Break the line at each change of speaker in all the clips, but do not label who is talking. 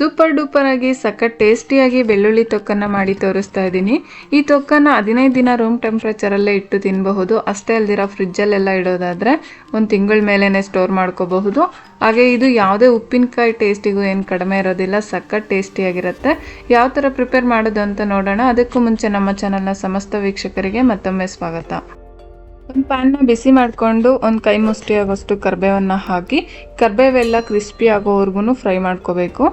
Super duper ಆಗಿ ಸಖತ್ ಟೇಸ್ಟಿಯಾಗಿ ಬೆಳ್ಳುಳ್ಳಿ ತೊಕ್ಕನ್ನು ಮಾಡಿ ತೋರಿಸ್ತಾ ಇದ್ದೀನಿ. ಈ ತೊಕ್ಕನ್ನು ಹದಿನೈದು ದಿನ ರೂಮ್ ಟೆಂಪ್ರೇಚರಲ್ಲೇ ಇಟ್ಟು ತಿನ್ನಬಹುದು ಅಷ್ಟೇ ಅಲ್ದಿರ ಫ್ರಿಜ್ಜಲ್ಲೆಲ್ಲ ಇಡೋದಾದರೆ ಒಂದು ತಿಂಗಳ ಮೇಲೇ ಸ್ಟೋರ್ ಮಾಡ್ಕೋಬಹುದು. ಹಾಗೆ ಇದು ಯಾವುದೇ ಉಪ್ಪಿನಕಾಯಿ ಟೇಸ್ಟಿಗೂ ಏನು ಕಡಿಮೆ ಇರೋದಿಲ್ಲ, ಸಖತ್ ಟೇಸ್ಟಿಯಾಗಿರುತ್ತೆ. ಯಾವ ಥರ ಪ್ರಿಪೇರ್ ಮಾಡೋದು ಅಂತ ನೋಡೋಣ. ಅದಕ್ಕೂ ಮುಂಚೆ ನಮ್ಮ ಚಾನಲ್ನ ಸಮಸ್ತ ವೀಕ್ಷಕರಿಗೆ ಮತ್ತೊಮ್ಮೆ ಸ್ವಾಗತ. ಒಂದು ಪ್ಯಾನ್ನ ಬಿಸಿ ಮಾಡಿಕೊಂಡು ಒಂದು ಕೈ ಮುಷ್ಟಿಯಾಗೋಷ್ಟು ಕರ್ಬೇವನ್ನು ಹಾಕಿ, ಕರ್ಬೇವೆಲ್ಲ ಕ್ರಿಸ್ಪಿ ಆಗೋವರೆಗೂ ಫ್ರೈ ಮಾಡ್ಕೋಬೇಕು.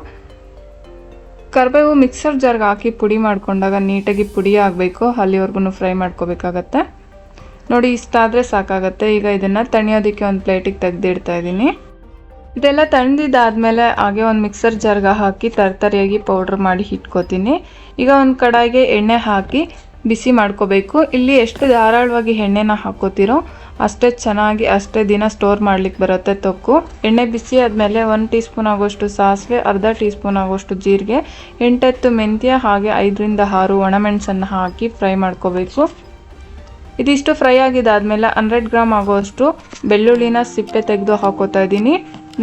ಕರ್ಬೇವು ಮಿಕ್ಸರ್ ಜಾರ್ಗೆ ಹಾಕಿ ಪುಡಿ ಮಾಡ್ಕೊಂಡಾಗ ನೀಟಾಗಿ ಪುಡಿ ಆಗಬೇಕು. ಅಲ್ಲಿವರೆಗೂ ಫ್ರೈ ಮಾಡ್ಕೋಬೇಕಾಗತ್ತೆ. ನೋಡಿ, ಇಷ್ಟಾದರೆ ಸಾಕಾಗತ್ತೆ. ಈಗ ಇದನ್ನು ತಣಿಯೋದಕ್ಕೆ ಒಂದು ಪ್ಲೇಟಿಗೆ ತೆಗೆದಿಡ್ತಾ ಇದ್ದೀನಿ. ಇದೆಲ್ಲ ತಣ್ದಿದ್ದಾದಮೇಲೆ ಹಾಗೆ ಒಂದು ಮಿಕ್ಸರ್ ಜಾರ್ಗೆ ಹಾಕಿ ತರ್ತರಿಯಾಗಿ ಪೌಡ್ರ್ ಮಾಡಿ ಇಟ್ಕೋತೀನಿ ಈಗ ಒಂದು ಕಡಾಯಿಗೆ ಎಣ್ಣೆ ಹಾಕಿ ಬಿಸಿ ಮಾಡ್ಕೋಬೇಕು. ಇಲ್ಲಿ ಎಷ್ಟು ಧಾರಾಳವಾಗಿ ಎಣ್ಣೆನ ಹಾಕೋತಿರೋ ಅಷ್ಟೇ ಚೆನ್ನಾಗಿ, ಅಷ್ಟೇ ದಿನ ಸ್ಟೋರ್ ಮಾಡ್ಲಿಕ್ಕೆ ಬರುತ್ತೆ ತೊಕ್ಕು. ಎಣ್ಣೆ ಬಿಸಿ ಆದಮೇಲೆ ಒಂದು ಟೀ ಸ್ಪೂನ್ ಆಗೋಷ್ಟು ಸಾಸಿವೆ, ಅರ್ಧ ಟೀ ಸ್ಪೂನ್ ಆಗೋಷ್ಟು ಜೀರಿಗೆ, ಎಂಟತ್ತು ಮೆಂತ್ಯ, ಹಾಗೆ ಐದರಿಂದ ಆರು ಒಣಮೆಣಸನ್ನು ಹಾಕಿ ಫ್ರೈ ಮಾಡ್ಕೋಬೇಕು. ಇದಿಷ್ಟು ಫ್ರೈ ಆಗಿದ್ದಾದಮೇಲೆ ಹಂಡ್ರೆಡ್ ಗ್ರಾಮ್ ಆಗೋಷ್ಟು ಬೆಳ್ಳುಳ್ಳಿನ ಸಿಪ್ಪೆ ತೆಗೆದು ಹಾಕೋತಾ ಇದ್ದೀನಿ.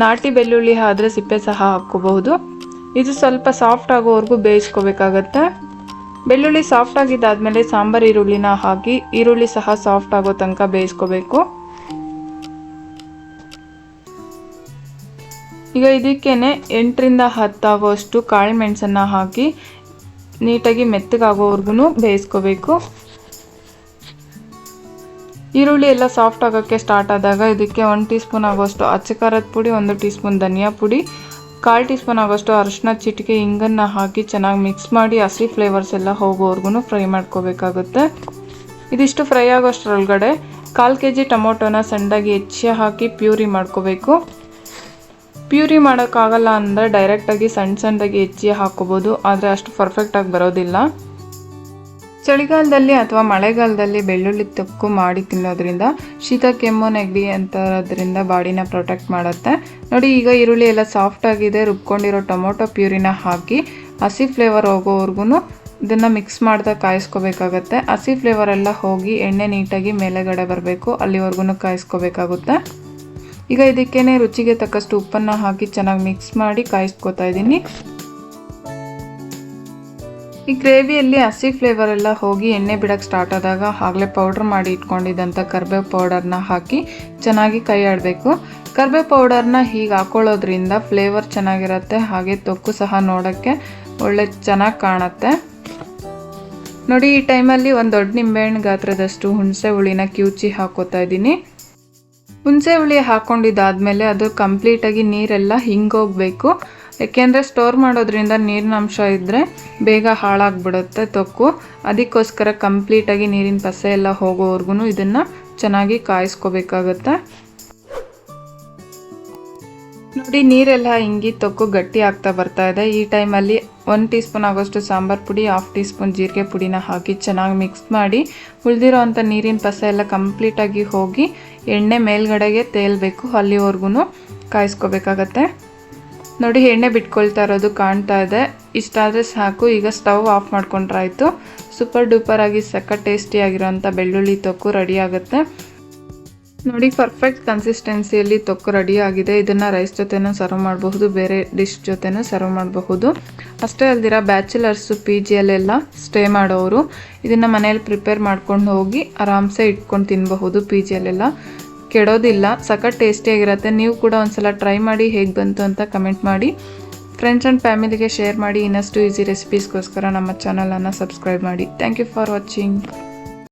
ನಾಟಿ ಬೆಳ್ಳುಳ್ಳಿ ಆದರೆ ಸಿಪ್ಪೆ ಸಹ ಹಾಕ್ಕೋಬಹುದು. ಇದು ಸ್ವಲ್ಪ ಸಾಫ್ಟ್ ಆಗೋವರೆಗೂ ಬೇಯಿಸ್ಕೋಬೇಕಾಗತ್ತೆ. ಬೆಳ್ಳುಳ್ಳಿ ಸಾಫ್ಟ್ ಆಗಿದ್ದಾದ್ಮೇಲೆ ಸಾಂಬಾರ್, ಈರುಳ್ಳಿನ ಹಾಕಿ, ಈರುಳ್ಳಿ ಸಹ ಸಾಫ್ಟ್ ಆಗೋ ತನಕ ಬೇಯಿಸ್ಕೋಬೇಕು. ಈಗ ಇದಕ್ಕೇನೆ ಎಂಟರಿಂದ ಹತ್ತಾಗುವಷ್ಟು ಕಾಳು ಮೆಣಸನ್ನು ಹಾಕಿ ನೀಟಾಗಿ ಮೆತ್ತಗಾಗೋವರೆಗೂ ಬೇಯಿಸ್ಕೋಬೇಕು. ಈರುಳ್ಳಿ ಎಲ್ಲ ಸಾಫ್ಟ್ ಆಗೋಕ್ಕೆ ಸ್ಟಾರ್ಟ್ ಆದಾಗ ಇದಕ್ಕೆ ಒಂದು ಟೀ ಸ್ಪೂನ್ ಆಗೋಷ್ಟು ಅಚ್ಚ ಪುಡಿ, ಒಂದು ಟೀ ಸ್ಪೂನ್ ಧನಿಯಾ ಪುಡಿ ಕಾಲು ಟೀ ಸ್ಪೂನ್ ಆಗೋಷ್ಟು ಅರಿಶಿನ ಚಿಟಿಕೆ ಹಿಂಗನ್ನು ಹಾಕಿ ಚೆನ್ನಾಗಿ ಮಿಕ್ಸ್ ಮಾಡಿ ಹಸಿ ಫ್ಲೇವರ್ಸ್ ಎಲ್ಲ ಹೋಗೋವರೆಗೂ ಫ್ರೈ ಮಾಡ್ಕೋಬೇಕಾಗುತ್ತೆ. ಇದಿಷ್ಟು ಫ್ರೈ ಆಗೋಷ್ಟರೊಳಗಡೆ ಕಾಲು ಕೆ ಜಿ ಟೊಮೊಟೊನ ಸಣ್ಣದಾಗಿ ಹೆಚ್ಚಿ ಹಾಕಿ ಪ್ಯೂರಿ ಮಾಡ್ಕೋಬೇಕು. ಪ್ಯೂರಿ ಮಾಡೋಕ್ಕಾಗಲ್ಲ ಅಂದರೆ ಡೈರೆಕ್ಟಾಗಿ ಸಣ್ಣ ಸಣ್ಣದಾಗಿ ಹೆಚ್ಚಿ ಹಾಕೋಬೋದು, ಆದರೆ ಅಷ್ಟು ಪರ್ಫೆಕ್ಟಾಗಿ ಬರೋದಿಲ್ಲ. ಚಳಿಗಾಲದಲ್ಲಿ ಅಥವಾ ಮಳೆಗಾಲದಲ್ಲಿ ಬೆಳ್ಳುಳ್ಳಿ ತೊಕ್ಕು ಮಾಡಿ ತಿನ್ನೋದ್ರಿಂದ ಶೀತ, ಕೆಮ್ಮು, ನೆಗಡಿ ಅಂತರೋದ್ರಿಂದ ಬಾಡಿನ ಪ್ರೊಟೆಕ್ಟ್ ಮಾಡುತ್ತೆ. ನೋಡಿ, ಈಗ ಈರುಳ್ಳಿ ಎಲ್ಲ ಸಾಫ್ಟ್ ಆಗಿದೆ, ರುಬ್ಕೊಂಡಿರೋ ಟೊಮೊಟೊ ಪ್ಯೂರಿನ ಹಾಕಿ ಹಸಿ ಫ್ಲೇವರ್ ಹೋಗೋವರೆಗೂ ಇದನ್ನು ಮಿಕ್ಸ್ ಮಾಡ್ತಾ ಕಾಯಿಸ್ಕೋಬೇಕಾಗತ್ತೆ. ಹಸಿ ಫ್ಲೇವರ್ ಎಲ್ಲ ಹೋಗಿ ಎಣ್ಣೆ ನೀಟಾಗಿ ಮೇಲೆಗಡೆ ಬರಬೇಕು ಅಲ್ಲಿವರೆಗೂ ಕಾಯಿಸ್ಕೋಬೇಕಾಗುತ್ತೆ. ಈಗ ಇದಕ್ಕೇನೆ ರುಚಿಗೆ ತಕ್ಕಷ್ಟು ಉಪ್ಪನ್ನು ಹಾಕಿ ಚೆನ್ನಾಗಿ ಮಿಕ್ಸ್ ಮಾಡಿ ಕಾಯಿಸ್ಕೋತಾ ಇದ್ದೀನಿ. ಈ ಗ್ರೇವಿಯಲ್ಲಿ ಹಸಿ ಫ್ಲೇವರ್ ಎಲ್ಲ ಹೋಗಿ ಎಣ್ಣೆ ಬಿಡೋಕ್ಕೆ ಸ್ಟಾರ್ಟ್ ಆದಾಗ ಆಗಲೇ ಪೌಡ್ರ್ ಮಾಡಿ ಇಟ್ಕೊಂಡಿದ್ದಂಥ ಕರ್ಬೇವು ಪೌಡರ್ನ ಹಾಕಿ ಚೆನ್ನಾಗಿ ಕೈ ಆಡಬೇಕು ಕರ್ಬೇವು ಪೌಡರ್ನ ಹೀಗೆ ಹಾಕೊಳ್ಳೋದ್ರಿಂದ ಫ್ಲೇವರ್ ಚೆನ್ನಾಗಿರುತ್ತೆ, ಹಾಗೆ ತೊಕ್ಕು ಸಹ ನೋಡೋಕ್ಕೆ ಒಳ್ಳೆ ಚೆನ್ನಾಗಿ ಕಾಣುತ್ತೆ. ನೋಡಿ, ಈ ಟೈಮಲ್ಲಿ ಒಂದು ದೊಡ್ಡ ನಿಂಬೆಹಣ್ಣು ಗಾತ್ರದಷ್ಟು ಹುಣಸೆ ಹುಳಿನ ಕಿವುಚಿ ಹಾಕೋತಾ ಇದ್ದೀನಿ. ಹುಣಸೆ ಹುಳಿ ಹಾಕ್ಕೊಂಡಿದ್ದಾದಮೇಲೆ ಅದು ಕಂಪ್ಲೀಟಾಗಿ ನೀರೆಲ್ಲ ಹಿಂಗೋಗಬೇಕು. ಯಾಕೆಂದರೆ ಸ್ಟೋರ್ ಮಾಡೋದ್ರಿಂದ ನೀರಿನ ಅಂಶ ಇದ್ದರೆ ಬೇಗ ಹಾಳಾಗ್ಬಿಡುತ್ತೆ ತೊಕ್ಕು. ಅದಕ್ಕೋಸ್ಕರ ಕಂಪ್ಲೀಟಾಗಿ ನೀರಿನ ಪಸೆ ಎಲ್ಲ ಹೋಗೋವರೆಗೂ ಇದನ್ನು ಚೆನ್ನಾಗಿ ಕಾಯಿಸ್ಕೋಬೇಕಾಗತ್ತೆ. ನೋಡಿ, ನೀರೆಲ್ಲ ಹಿಂಗಿ ತೊಕ್ಕು ಗಟ್ಟಿ ಆಗ್ತಾ ಬರ್ತಾ ಇದೆ. ಈ ಟೈಮಲ್ಲಿ ಒಂದು ಟೀ ಸ್ಪೂನ್ ಆಗೋಷ್ಟು ಸಾಂಬಾರು ಪುಡಿ ಹಾಫ್ ಟೀ ಸ್ಪೂನ್ ಜೀರಿಗೆ ಪುಡಿನ ಹಾಕಿ ಚೆನ್ನಾಗಿ ಮಿಕ್ಸ್ ಮಾಡಿ ಉಳಿದಿರೋ ಅಂಥ ನೀರಿನ ಪಸ ಎಲ್ಲ ಕಂಪ್ಲೀಟಾಗಿ ಹೋಗಿ ಎಣ್ಣೆ ಮೇಲ್ಗಡೆಗೆ ತೇಲ್ಬೇಕು ಅಲ್ಲಿವರೆಗೂ ಕಾಯಿಸ್ಕೋಬೇಕಾಗತ್ತೆ. ನೋಡಿ ಎಣ್ಣೆ ಬಿಟ್ಕೊಳ್ತಾ ಇರೋದು ಕಾಣ್ತಾ ಇದೆ. ಇಷ್ಟಾದರೆ ಸಾಕು. ಈಗ ಸ್ಟವ್ ಆಫ್ ಮಾಡ್ಕೊಂಡ್ರಾಯ್ತು. ಸೂಪರ್ ಡೂಪರ್ ಆಗಿ ಸಕ್ಕ ಟೇಸ್ಟಿಯಾಗಿರೋಂಥ ಬೆಳ್ಳುಳ್ಳಿ ತೊಕ್ಕು ರೆಡಿ ಆಗುತ್ತೆ. ನೋಡಿ ಪರ್ಫೆಕ್ಟ್ ಕನ್ಸಿಸ್ಟೆನ್ಸಿಯಲ್ಲಿ ತೊಕ್ಕು ರೆಡಿ ಆಗಿದೆ. ಇದನ್ನು ರೈಸ್ ಜೊತೆನೂ ಸರ್ವ್ ಮಾಡಬಹುದು. ಬೇರೆ ಡಿಶ್ ಜೊತೆನೂ ಸರ್ವ್ ಮಾಡಬಹುದು. ಅಷ್ಟೇ ಅಲ್ದಿರ ಬ್ಯಾಚುಲರ್ಸು ಪಿ ಜಿಯಲ್ಲೆಲ್ಲ ಸ್ಟೇ ಮಾಡೋರು ಇದನ್ನು ಮನೇಲಿ ಪ್ರಿಪೇರ್ ಮಾಡ್ಕೊಂಡು ಹೋಗಿ ಆರಾಮ್ಸೆ ಇಟ್ಕೊಂಡು ತಿನ್ನಬಹುದು ಪಿ ಜಿಯಲ್ಲೆಲ್ಲ ಕೆಡೋದಿಲ್ಲ, ಸಖತ್ ಟೇಸ್ಟಿಯಾಗಿರುತ್ತೆ ನೀವು ಕೂಡ ಒಂದ್ಸಲ ಟ್ರೈ ಮಾಡಿ ಹೇಗೆ ಬಂತು ಅಂತ ಕಮೆಂಟ್ ಮಾಡಿ. ಫ್ರೆಂಡ್ಸ್ ಆ್ಯಂಡ್ ಫ್ಯಾಮಿಲಿಗೆ ಶೇರ್ ಮಾಡಿ ಇನ್ನಷ್ಟು ಈಸಿ ರೆಸಿಪೀಸ್ಗೋಸ್ಕರ ನಮ್ಮ ಚಾನಲನ್ನು ಸಬ್ಸ್ಕ್ರೈಬ್ ಮಾಡಿ. Thank you for watching